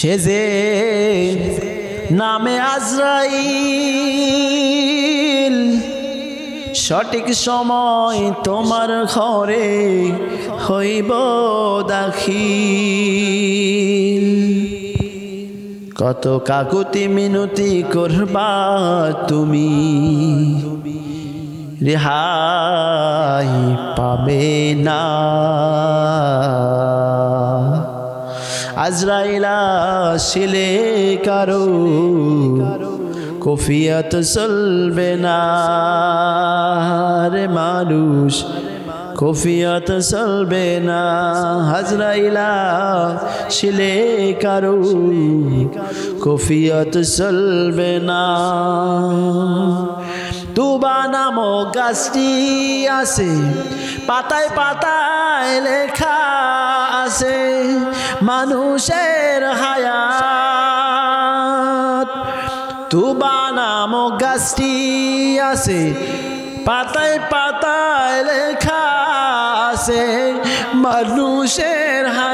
সে যে নামে আজরাইল। সঠিক সময় তোমার ঘরে হইব দাখিল। কত কাকুতি মিনতি করবা তুমি, রেহাই পাবে না। আজরাইলা শিলে কারও কফিয়াত চলবে না। রে মানুষ, কফিয়াত চলবে না। হাজরাইলা শিলে কারও কফিয়াত চলবে না। তুবা নামক গাছটি আছে, পাতায় পাতায় লেখা আছে। মানুষের হায়াত। তুবা নামক গাছটি আছে পাতায় পাতায় লেখা আছে মানুষের হায়াত